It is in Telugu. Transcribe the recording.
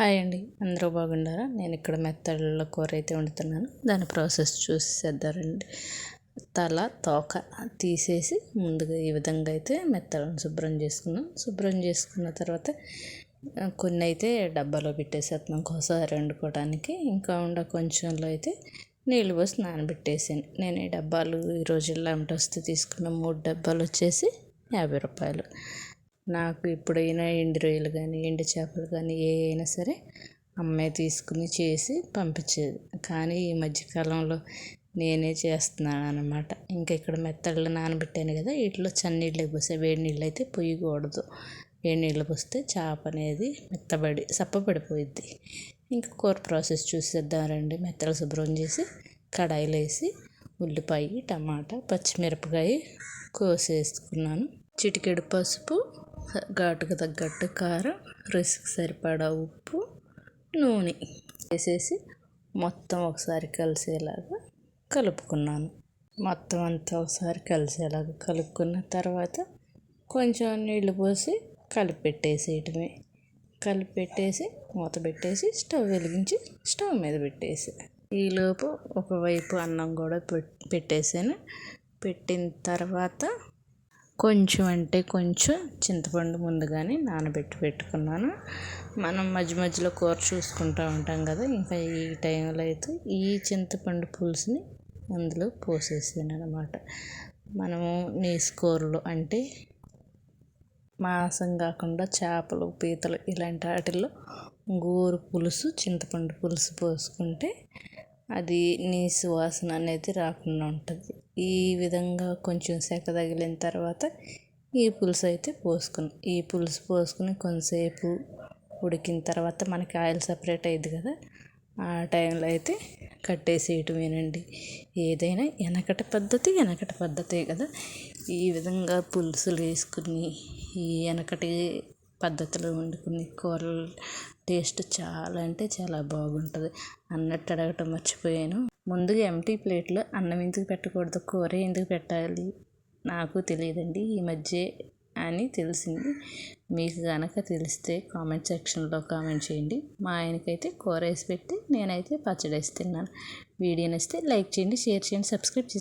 హాయ్ అండి. అందరూ బాగుండారా నేను ఇక్కడ మెత్తళ్ళ కూర అయితే వండుతున్నాను. దాని ప్రాసెస్ చూసేద్దారండి తల తోక తీసేసి ముందుగా ఈ విధంగా అయితే మెత్తలను శుభ్రం చేసుకున్నాం శుభ్రం చేసుకున్న తర్వాత కొన్ని అయితే డబ్బాలో పెట్టేసేస్తున్నాం ఒకసారి వండుకోవడానికి ఇంకా ఉండ కొంచెంలో అయితే నీళ్ళు పోసి నానబెట్టేసాను నేను ఈ డబ్బాలు ఈరోజు ఇలా వస్తే తీసుకున్న మూడు డబ్బాలు వచ్చేసి యాభై రూపాయలు. నాకు ఎప్పుడైనా ఎండు రొయ్యలు కానీ ఎండు చేపలు కానీ ఏ అయినా సరే అమ్మాయి తీసుకుని చేసి పంపించేది. కానీ ఈ మధ్యకాలంలో నేనే చేస్తున్నాను అనమాట ఇంకా ఇక్కడ మెత్తళ్ళు నానబెట్టాను కదా వీటిలో చన్నీళ్ళు పోసే వేడి నీళ్ళు అయితే పొయ్యకూడదు వేడి నీళ్ళు పోస్తే చేప అనేది మెత్తబడి సప్పబడిపోయిద్ది. ఇంకా కూర ప్రాసెస్ చూసేద్దాం రండి. మెత్తలు శుభ్రం చేసి కడాయిలో వేసి ఉల్లిపాయ టమాటా పచ్చిమిరపకాయ కోసేసుకున్నాను. చిటికెడు పసుపు ఘాటుకు తగ్గట్టు కారం రుచికి సరిపడా ఉప్పు నూనె వేసేసి మొత్తం ఒకసారి కలిసేలాగా కలుపుకున్నాను. మొత్తం అంతా ఒకసారి కలిసేలాగా కలుపుకున్న తర్వాత కొంచెం నీళ్ళు పోసి కలిపెట్టేసేయటమే. కలిపెట్టేసి మూత పెట్టేసి స్టవ్ వెలిగించి స్టవ్ మీద పెట్టేసి. ఈలోపు ఒకవైపు అన్నం కూడా పెట్టేసాను. పెట్టిన తర్వాత కొంచెం అంటే కొంచెం చింతపండు ముందుగానే నానబెట్టి పెట్టుకున్నాను. మనం మధ్య మధ్యలో కూర చూసుకుంటూ ఉంటాం కదా ఇంకా ఈ టైంలో అయితే ఈ చింతపండు పులుసుని అందులో పోసేసాను అనమాట మనము నేసుకోరలు అంటే మాంసం కాకుండా చేపలు పీతలు ఇలాంటి వాటిల్లో గోరు పులుసు చింతపండు పులుసు పోసుకుంటే అది నీ సువాసన అనేది రాకుండా ఉంటుంది. ఈ విధంగా కొంచెం సెక తగిలిన తర్వాత ఈ పులుసు అయితే పోసుకుని ఈ పులుసు పోసుకుని కొంతసేపు ఉడికిన తర్వాత మనకి ఆయిల్ సపరేట్ అయ్యింది కదా ఆ టైంలో అయితే కట్టేసేయటమేనండి ఏదైనా వెనకటి పద్ధతి వెనకటి పద్ధతే కదా. ఈ విధంగా పులుసులు వేసుకుని ఈ వెనకటి పద్ధతిలో వండుకుని కూరలు టేస్ట్ చాలా అంటే చాలా బాగుంటుంది. అన్నట్టు అడగటం మర్చిపోయాను. ముందుగా ఎంటీ ప్లేట్లో అన్నం ఎందుకు పెట్టకూడదు కూర ఎందుకు పెట్టాలి నాకు తెలియదండి. ఈ మధ్య అని తెలిసింది. మీకు కనుక తెలిస్తే కామెంట్ సెక్షన్లో కామెంట్ చేయండి. మా ఆయనకైతే కూర వేసి పెట్టి నేనైతే పచ్చడి వేసి తిన్నాను. వీడియో నచ్చితే లైక్ చేయండి షేర్ చేయండి సబ్స్క్రైబ్ చేయండి